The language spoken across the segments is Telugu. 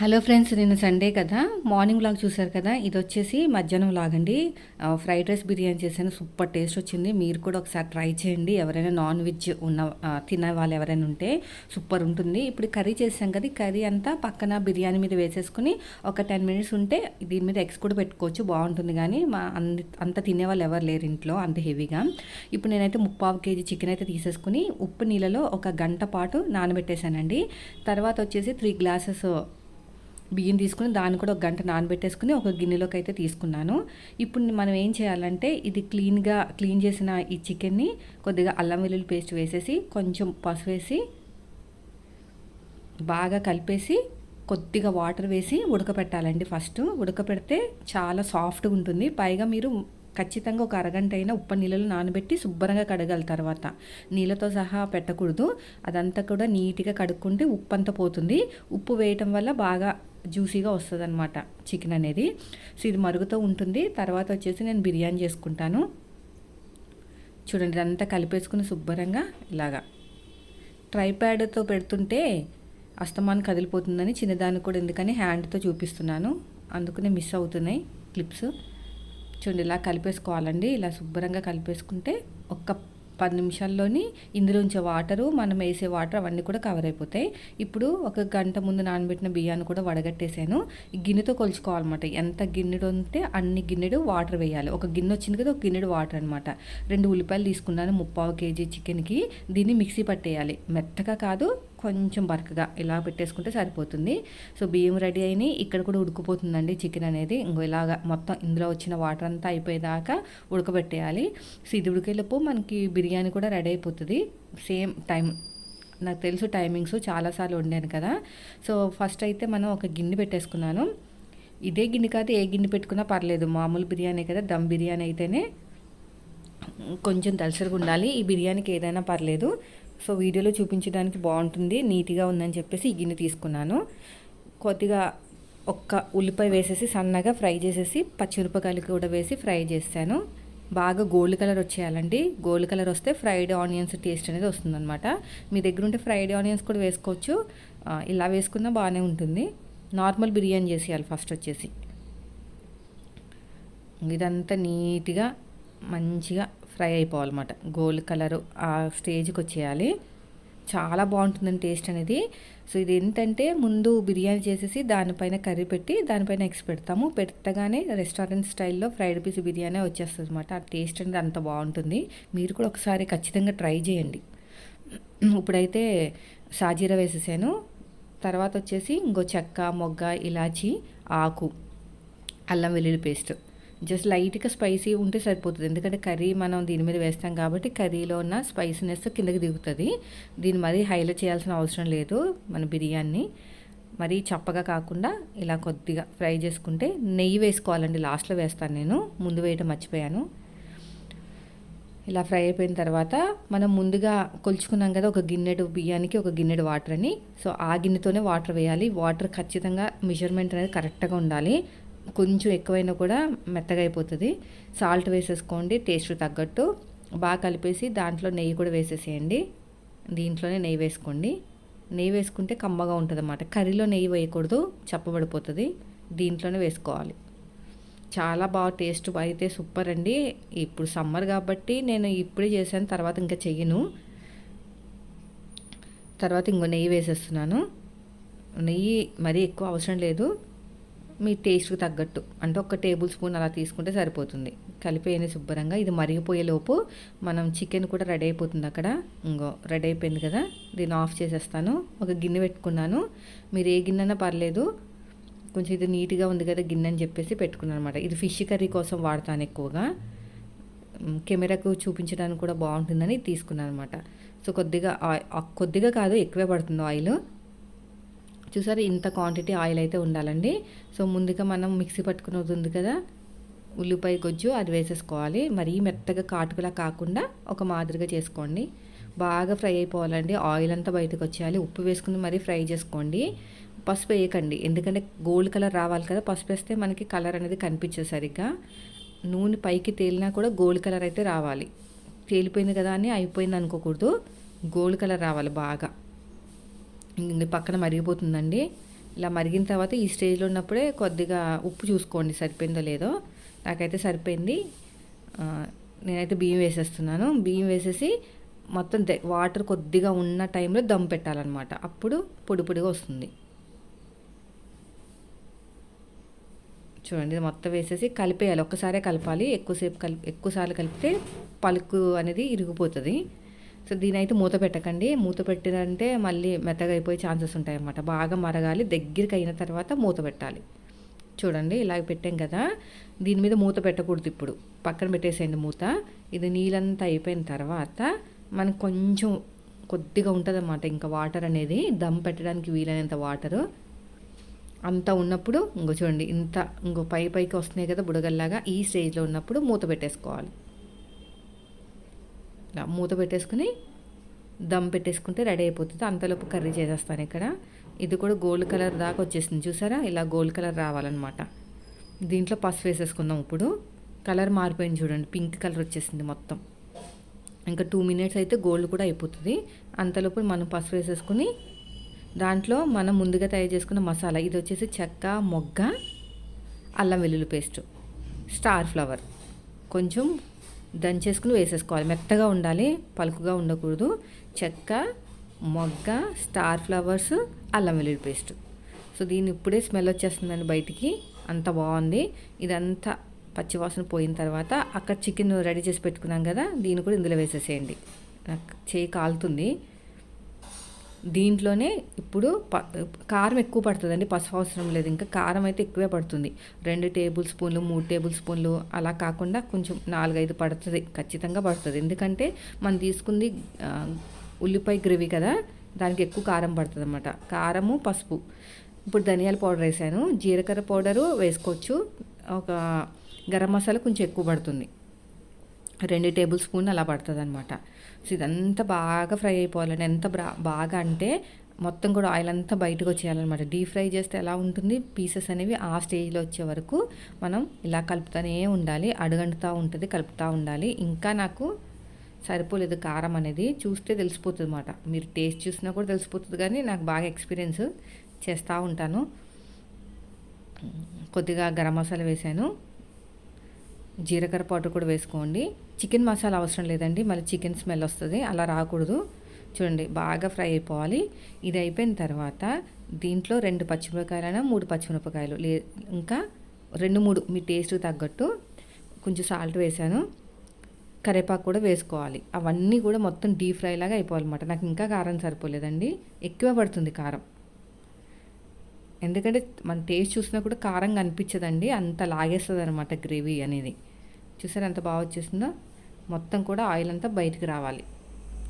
హలో ఫ్రెండ్స్ నిన్న సండే కదా? మార్నింగ్ వ్లాగ్ చూసారు కదా? ఇది వచ్చేసి మధ్యాహ్నం వ్లాగ్ అండి. ఫ్రైడ్ రైస్ బిర్యానీ చేశాను. సూపర్ టేస్ట్ వచ్చింది. మీరు కూడా ఒకసారి ట్రై చేయండి. ఎవరైనా నాన్ వెజ్ ఉన్న తినే వాళ్ళు ఎవరైనా ఉంటే సూపర్ ఉంటుంది. ఇప్పుడు కర్రీ చేసాం కదా కర్రీ అంతా పక్కన బిర్యానీ మీద వేసేసుకుని ఒక టెన్ మినిట్స్ ఉంటే దీని మీద ఎగ్స్ కూడా పెట్టుకోవచ్చు. బాగుంటుంది కానీ మా అంత అంత తినేవాళ్ళు ఎవరు లేరు ఇంట్లో అంత హెవీగా. ఇప్పుడు నేనైతే ముప్పావు కేజీ చికెన్ అయితే తీసేసుకుని ఉప్పు నీళ్ళలో ఒక గంట పాటు నానబెట్టేశానండి. తర్వాత వచ్చేసి త్రీ గ్లాసెస్ బియ్యం తీసుకుని దాన్ని కూడా ఒక గంట నానబెట్టేసుకుని ఒక గిన్నెలోకి అయితే తీసుకున్నాను. ఇప్పుడు మనం ఏం చేయాలంటే ఇది క్లీన్గా క్లీన్ చేసిన ఈ చికెన్ని కొద్దిగా అల్లం వెల్లుల్లి పేస్ట్ వేసేసి కొంచెం పసుపు వేసి బాగా కలిపేసి కొద్దిగా వాటర్ వేసి ఉడకపెట్టాలండి ఫస్ట్. ఉడకపెడితే చాలా సాఫ్ట్గా ఉంటుంది. పైగా మీరు ఖచ్చితంగా ఒక అరగంట అయినా ఉప్పు నీళ్ళలో నానబెట్టి శుభ్రంగా కడగాలి తర్వాత. నీళ్ళతో సహా పెట్టకూడదు. అదంతా కూడా నీట్గా కడుక్కుంటే ఉప్పు అంతా పోతుంది. ఉప్పు వేయటం వల్ల బాగా జ్యూసీగా వస్తుంది అనమాట చికెన్ అనేది. సో ఇది మరుగుతూ ఉంటుంది. తర్వాత వచ్చేసి నేను బిర్యానీ చేసుకుంటాను. చూడండి ఇదంతా కలిపేసుకుని శుభ్రంగా ఇలాగా. ట్రైప్యాడ్తో పెడుతుంటే అస్తమానం కదిలిపోతుందని చిన్నదానికి కూడా ఎందుకని హ్యాండ్తో చూపిస్తున్నాను. అందుకనే మిస్ అవుతున్నాయి క్లిప్స్. చూడండి ఇలా కలిపేసుకోవాలండి. ఇలా శుభ్రంగా కలిపేసుకుంటే ఒక్క పది నిమిషాల్లోని ఇందులోంచే వాటరు మనం వేసే వాటర్ అవన్నీ కూడా కవర్ అయిపోతాయి. ఇప్పుడు ఒక గంట ముందు నానబెట్టిన బియ్యాన్ని కూడా వడగట్టేసాను. గిన్నెతో కొలుచుకోవాలన్నమాట. ఎంత గిన్నెడు ఉంటే అన్ని గిన్నెడు వాటర్ వేయాలి. ఒక గిన్నె వచ్చింది కదా ఒక గిన్నెడు వాటర్ అనమాట రెండు ఉల్లిపాయలు తీసుకున్నాను ముప్పావు కేజీ చికెన్కి. దీన్ని మిక్సీ పట్టేయాలి. మెత్తగా కాదు కొంచెం బరకగా ఇలా పెట్టేసుకుంటే సరిపోతుంది. సో బియ్యం రెడీ అయినాయి ఇక్కడ కూడా ఉడికిపోతుందండి చికెన్ అనేది. ఇంకో ఇలాగా మొత్తం ఇందులో వచ్చిన వాటర్ అంతా అయిపోయేదాకా ఉడకబెట్టేయాలి. సో ఇది ఉడికేలోపు మనకి బిర్యానీ కూడా రెడీ అయిపోతుంది. సేమ్ టైం నాకు తెలుసు టైమింగ్స్ చాలాసార్లు వండాను కదా. సో ఫస్ట్ అయితే మనం ఒక గిన్నె పెట్టేసుకున్నాను. ఇదే గిన్నె కాదు ఏ గిన్నె పెట్టుకున్నా పర్లేదు. మామూలు బిర్యానీ కదా దమ్ బిర్యానీ అయితేనే కొంచెం దలసరిగా ఉండాలి. ఈ బిర్యానీకి ఏదైనా పర్లేదు. సో వీడియోలో చూపించడానికి బాగుంటుంది నీట్గా ఉందని చెప్పేసి ఈ గిన్నె తీసుకున్నాను. కొద్దిగా ఒక్క ఉల్లిపాయ వేసేసి సన్నగా ఫ్రై చేసేసి పచ్చిమిరపకాయలు కూడా వేసి ఫ్రై చేశాను బాగా గోల్డ్ కలర్ వచ్చేయాలండి. గోల్డ్ కలర్ వస్తే ఫ్రైడ్ ఆనియన్స్ టేస్ట్ అనేది వస్తుందన్నమాట. మీ దగ్గర ఉంటే ఫ్రైడ్ ఆనియన్స్ కూడా వేసుకోవచ్చు. ఇలా వేసుకున్నా బాగానే ఉంటుంది. నార్మల్ బిర్యానీ చేసేయాలి ఫస్ట్ వచ్చేసి. ఇదంతా నీట్గా మంచిగా ఫ్రై అయిపోవాలన్నమాట. గోల్డ్ కలర్ ఆ స్టేజ్కి వచ్చేయాలి చాలా బాగుంటుందండి టేస్ట్ అనేది. సో ఇది ఏంటంటే ముందు బిర్యానీ చేసేసి దానిపైన కర్రీ పెట్టి దానిపైన ఎగ్స్ పెడతాము. పెట్టగానే రెస్టారెంట్ స్టైల్లో ఫ్రైడ్ పీస్ బిర్యానీ వచ్చేస్తుంది అనమాట ఆ టేస్ట్ అనేది అంత బాగుంటుంది. మీరు కూడా ఒకసారి ఖచ్చితంగా ట్రై చేయండి. ఇప్పుడైతే సాజీరా వేసేసాను. తర్వాత వచ్చేసి ఇంకో చెక్క మొగ్గ ఇలాచి ఆకు అల్లం వెల్లుల్లి పేస్ట్. జస్ట్ లైట్గా స్పైసీ ఉంటే సరిపోతుంది. ఎందుకంటే కర్రీ మనం దీని మీద వేస్తాం కాబట్టి కర్రీలో ఉన్న స్పైసీనెస్ కిందకి దిగుతుంది. దీన్ని మరీ హైలైట్ చేయాల్సిన అవసరం లేదు మన బిర్యానీ. మరీ చప్పగా కాకుండా ఇలా కొద్దిగా ఫ్రై చేసుకుంటే నెయ్యి వేసుకోవాలండి. లాస్ట్లో వేస్తాను నేను. ముందు వేయటం మర్చిపోయాను. ఇలా ఫ్రై అయిపోయిన తర్వాత మనం ముందుగా కొలుచుకున్నాం కదా ఒక గిన్నెడు బియ్యానికి ఒక గిన్నెడు వాటర్ అని. సో ఆ గిన్నెతోనే వాటర్ వేయాలి. వాటర్ ఖచ్చితంగా మెజర్మెంట్ అనేది కరెక్ట్గా ఉండాలి. కొంచెం ఎక్కువైనా కూడా మెత్తగా అయిపోతుంది. సాల్ట్ వేసేసుకోండి టేస్ట్ తగ్గట్టు. బాగా కలిపేసి దాంట్లో నెయ్యి కూడా వేసేసేయండి. దీంట్లోనే నెయ్యి వేసుకోండి. నెయ్యి వేసుకుంటే కమ్మగా ఉంటుంది అన్నమాట కర్రీలో నెయ్యి వేయకూడదు చప్పబడిపోతుంది. దీంట్లోనే వేసుకోవాలి. చాలా బాగా టేస్ట్ అయితే సూపర్ అండి ఇప్పుడు సమ్మర్ కాబట్టి నేను ఇప్పుడే చేశాను తర్వాత ఇంకా చెయ్యను. తర్వాత ఇంకో నెయ్యి వేసేస్తున్నాను. నెయ్యి మరీ ఎక్కువ అవసరం లేదు. మీ టేస్ట్కి తగ్గట్టు. అంటే ఒక టేబుల్ స్పూన్ అలా తీసుకుంటే సరిపోతుంది. కలిపేయని శుభ్రంగా ఇది మరిగిపోయేలోపు మనం చికెన్ కూడా రెడీ అయిపోతుంది అక్కడ. ఇంకో రెడీ అయిపోయింది కదా దీన్ని ఆఫ్ చేసేస్తాను. ఒక గిన్నె పెట్టుకున్నాను. మీరు ఏ గిన్నెనా పర్లేదు. కొంచెం ఇది నీట్గా ఉంది కదా గిన్నె అని చెప్పేసి పెట్టుకున్నాను అనమాట ఇది ఫిష్ కర్రీ కోసం వాడతాను ఎక్కువగా. కెమెరాకు చూపించడానికి కూడా బాగుంటుందని తీసుకున్నాను అనమాట సో కొద్దిగా కొద్దిగా కాదు ఎక్కువే పడుతుంది ఆయిల్. చూసారు ఇంత క్వాంటిటీ ఆయిల్ అయితే ఉండాలండి. సో ముందుగా మనం మిక్సీ పట్టుకున్నది ఉంది కదా ఉల్లిపాయ గొజ్జు అది వేసేసుకోవాలి. మరీ మెత్తగా కాటుకలా కాకుండా ఒక మాదిరిగా చేసుకోండి. బాగా ఫ్రై అయిపోవాలండి. ఆయిల్ అంతా బయటకు వచ్చేయాలి. ఉప్పు వేసుకుని మరీ ఫ్రై చేసుకోండి. పసుపు వేయకండి. ఎందుకంటే గోల్డ్ కలర్ రావాలి కదా పసుపు వేస్తే మనకి కలర్ అనేది కనిపించదు సరిగ్గా. నూనె పైకి తేలినా కూడా గోల్డ్ కలర్ అయితే రావాలి. తేలిపోయింది కదా అని అయిపోయింది అనుకోకూడదు. గోల్డ్ కలర్ రావాలి బాగా. పక్కన మరిగిపోతుందండి. ఇలా మరిగిన తర్వాత ఈ స్టేజ్లో ఉన్నప్పుడే కొద్దిగా ఉప్పు చూసుకోండి సరిపోయిందో లేదో. నాకైతే సరిపోయింది. నేనైతే బియ్యం వేసేస్తున్నాను. బియ్యం వేసేసి మొత్తం వాటర్ కొద్దిగా ఉన్న టైంలో దమ్ పెట్టాలన్నమాట. అప్పుడు పొడి పొడిగా వస్తుంది. చూడండి మొత్తం వేసేసి కలిపేయాలి. ఒక్కసారే కలపాలి. ఎక్కువసేపు కలిపి ఎక్కువసార్లు కలిపితే పలుకు అనేది ఇరిగిపోతుంది. సో దీని అయితే మూత పెట్టకండి. మూత పెట్టినంటే మళ్ళీ మెత్తగా అయిపోయే ఛాన్సెస్ ఉంటాయి అన్నమాట బాగా మరగాలి దగ్గరికి అయిన తర్వాత మూత పెట్టాలి. చూడండి ఇలాగ పెట్టాం కదా. దీని మీద మూత పెట్టకూడదు ఇప్పుడు. పక్కన పెట్టేసేయండి మూత. ఇది నీళ్ళంతా అయిపోయిన తర్వాత మనకు కొంచెం కొద్దిగా ఉంటుంది అన్నమాట ఇంకా వాటర్ అనేది దమ్ పెట్టడానికి వీలైనంత వాటరు. అంతా ఉన్నప్పుడు ఇంకో చూడండి ఇంత ఇంకో పై పైకి వస్తున్నాయి కదా బుడగల్లాగా ఈ స్టేజ్లో ఉన్నప్పుడు మూత పెట్టేసుకోవాలి. ఇలా మూత పెట్టేసుకుని దమ్ పెట్టేసుకుంటే రెడీ అయిపోతుంది. అంతలోపు కర్రీ చేసేస్తాను ఇక్కడ. ఇది కూడా గోల్డ్ కలర్ దాకా వచ్చేసింది. చూసారా? ఇలా గోల్డ్ కలర్ రావాలన్నమాట. దీంట్లో పసుపు వేసేసుకుందాం ఇప్పుడు. కలర్ మారిపోయింది చూడండి. పింక్ కలర్ వచ్చేసింది మొత్తం. ఇంకా టూ మినిట్స్ అయితే గోల్డ్ కూడా అయిపోతుంది. అంతలోపు మనం పసుపు వేసేసుకుని దాంట్లో మనం ముందుగా తయారు చేసుకున్న మసాలా. ఇది వచ్చేసి చెక్క మొగ్గ అల్లం వెల్లుల్లి పేస్ట్ స్టార్ ఫ్లవర్. కొంచెం దంచేసుకుని వేసేసుకోవాలి. మెత్తగా ఉండాలి పలుకుగా ఉండకూడదు. చెక్క మొగ్గ స్టార్ ఫ్లవర్స్ అల్లం వెల్లుల్లి పేస్ట్. సో దీన్ని ఇప్పుడే స్మెల్ వచ్చేస్తుందండి బయటికి. అంత బాగుంది. ఇదంతా పచ్చివాసన పోయిన తర్వాత అక్కడ చికెన్ రెడీ చేసి పెట్టుకున్నాం కదా దీన్ని కూడా ఇందులో వేసేసేయండి. నాకు చేయి కాలుతుంది. దీంట్లోనే ఇప్పుడు ప కారం ఎక్కువ పడుతుందండి పసుపు అవసరం లేదు ఇంకా కారం అయితే ఎక్కువే పడుతుంది. రెండు టేబుల్ స్పూన్లు మూడు టేబుల్ స్పూన్లు అలా కాకుండా కొంచెం నాలుగైదు పడుతుంది ఖచ్చితంగా పడుతుంది. ఎందుకంటే మనం తీసుకుంది ఉల్లిపాయ గ్రేవీ కదా దానికి ఎక్కువ కారం పడుతుంది అన్నమాట కారము పసుపు. ఇప్పుడు ధనియాల పౌడర్ వేసాను. జీలకర్ర పౌడరు వేసుకోవచ్చు. ఒక గరం మసాలా కొంచెం ఎక్కువ పడుతుంది. రెండు టేబుల్ స్పూన్ అలా పడుతుంది అనమాట సో ఇదంతా బాగా ఫ్రై అయిపోవాలండి. ఎంత బాగా అంటే మొత్తం కూడా ఆయిల్ అంతా బయటకు వచ్చేయాలన్నమాట. డీప్ ఫ్రై చేస్తే ఎలా ఉంటుంది? పీసెస్ అనేవి ఆ స్టేజ్లో వచ్చే వరకు మనం ఇలా కలుపుతూనే ఉండాలి. అడుగంటుతూ ఉంటుంది కలుపుతూ ఉండాలి. ఇంకా నాకు సరిపోలేదు కారం అనేది. చూస్తే తెలిసిపోతుంది అనమాట మీరు టేస్ట్ చూసినా కూడా తెలిసిపోతుంది కానీ నాకు బాగా ఎక్స్పీరియన్స్ చేస్తూ ఉంటాను. కొద్దిగా గరం మసాలా వేసాను. జీలకర్ర పౌడర్ కూడా వేసుకోండి. చికెన్ మసాలా అవసరం లేదండి. మళ్ళీ చికెన్ స్మెల్ వస్తుంది. అలా రాకూడదు. చూడండి బాగా ఫ్రై అయిపోవాలి. ఇది అయిపోయిన తర్వాత దీంట్లో రెండు పచ్చిమిరపకాయలైనా మూడు పచ్చిమిరపకాయలు. లే ఇంకా రెండు మూడు మీ టేస్ట్ తగ్గట్టు కొంచెం సాల్ట్ వేసాను. కరివేపాకు కూడా వేసుకోవాలి. అవన్నీ కూడా మొత్తం డీప్ ఫ్రై లాగా అయిపోవాలన్నమాట. నాకు ఇంకా కారం సరిపోలేదండి. ఎక్కువ పడుతుంది కారం. ఎందుకంటే మన టేస్ట్ చూసినా కూడా కారంగా అనిపించదండి. అంత లాగేస్తుంది అనమాట గ్రేవీ అనేది. చూసారు ఎంత బాగా వచ్చేసిందో మొత్తం కూడా ఆయిల్ అంతా బయటకు రావాలి.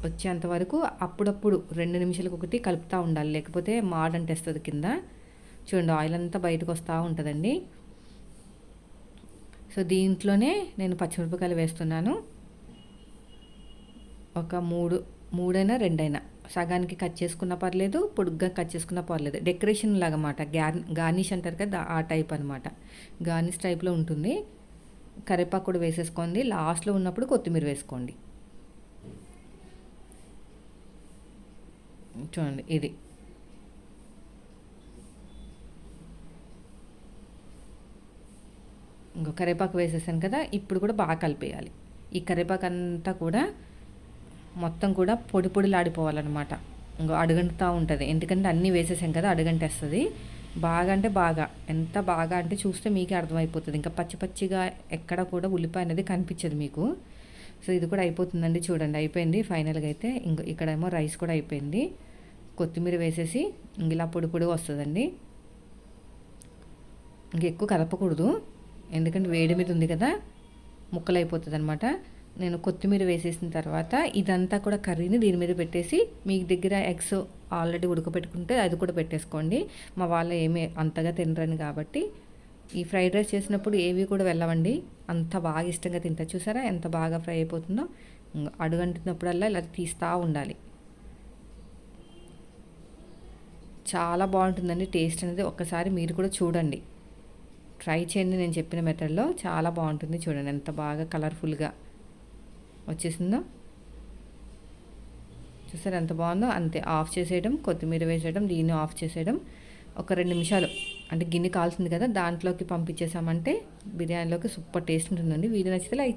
వచ్చేంత వరకు అప్పుడప్పుడు రెండు నిమిషాలకు ఒకటి కలుపుతూ ఉండాలి. లేకపోతే మాడంటేస్తుంది కింద. చూడండి ఆయిల్ అంతా బయటకు వస్తూ ఉంటుందండి. సో దీంట్లోనే నేను పచ్చిమిరపకాయలు వేస్తున్నాను. ఒక మూడు మూడైనా రెండైనా. సగానికి కట్ చేసుకున్నా పర్లేదు పొడుగ్గా కట్ చేసుకున్నా పర్లేదు. డెకరేషన్ లాగా అన్నమాట గార్ గార్నిష్ అంటారు కదా ఆ టైప్ అనమాట గార్నిష్ టైప్లో ఉంటుంది. కరివేపాకు కూడా వేసేసుకోండి. లాస్ట్లో ఉన్నప్పుడు కొత్తిమీర వేసుకోండి. చూడండి ఇది. ఇంకో కరివేపాకు వేసేసాను కదా ఇప్పుడు కూడా బాగా కలిపేయాలి. ఈ కరివేపాకు అంతా కూడా మొత్తం కూడా పొడి పొడిలాడిపోవాలన్నమాట. ఇంకో అడుగంటుతూ ఉంటుంది. ఎందుకంటే అన్నీ వేసేసాం కదా అడుగంటేస్తుంది. బాగా అంటే బాగా. ఎంత బాగా అంటే చూస్తే మీకే అర్థమైపోతుంది. ఇంకా పచ్చి పచ్చిగా ఎక్కడ కూడా ఉల్లిపాయ అనేది కనిపించదు మీకు. సో ఇది కూడా అయిపోతుందండి చూడండి. అయిపోయింది. ఫైనల్గా అయితే ఇంక ఇక్కడేమో రైస్ కూడా అయిపోయింది. కొత్తిమీర వేసేసి ఇంక ఇలా పొడి పొడి వస్తుందండి. ఇంకెక్కువ కలపకూడదు. ఎందుకంటే వేడి మీద ఉంది కదా ముక్కలు అయిపోతుంది అనమాట నేను కొత్తిమీర వేసేసిన తర్వాత ఇదంతా కూడా కర్రీని దీని మీద పెట్టేసి మీ దగ్గర ఎగ్స్ ఆల్రెడీ ఉడకబెట్టుకుంటే అది కూడా పెట్టేసుకోండి. మా వాళ్ళు ఏమీ అంతగా తినరని కాబట్టి. ఈ ఫ్రైడ్ రైస్ చేసినప్పుడు ఏవి కూడా వెళ్ళవండి. అంత బాగా ఇష్టంగా తింటారు చూసారా? ఎంత బాగా ఫ్రై అయిపోతుందో? అడుగంటున్నప్పుడల్లా ఇలా తీస్తూ ఉండాలి. చాలా బాగుంటుందండి టేస్ట్ అనేది. ఒక్కసారి మీరు కూడా చూడండి. ట్రై చేయండి నేను చెప్పిన మెథడ్లో. చాలా బాగుంటుంది చూడండి. ఎంత బాగా కలర్ఫుల్గా వచ్చేసిందో. చూసారు ఎంత బాగుందో? అంతే ఆఫ్ చేసేయడం కొత్తిమీర వేసేయడం దీన్ని ఆఫ్ చేసేయడం ఒక రెండు నిమిషాలు. అంటే గిన్నె కాల్సింది కదా దాంట్లోకి పంపించేసామంటే బిర్యానీలోకి సూపర్ టేస్ట్ ఉంటుందండి. వీడియో నచ్చితే లైక్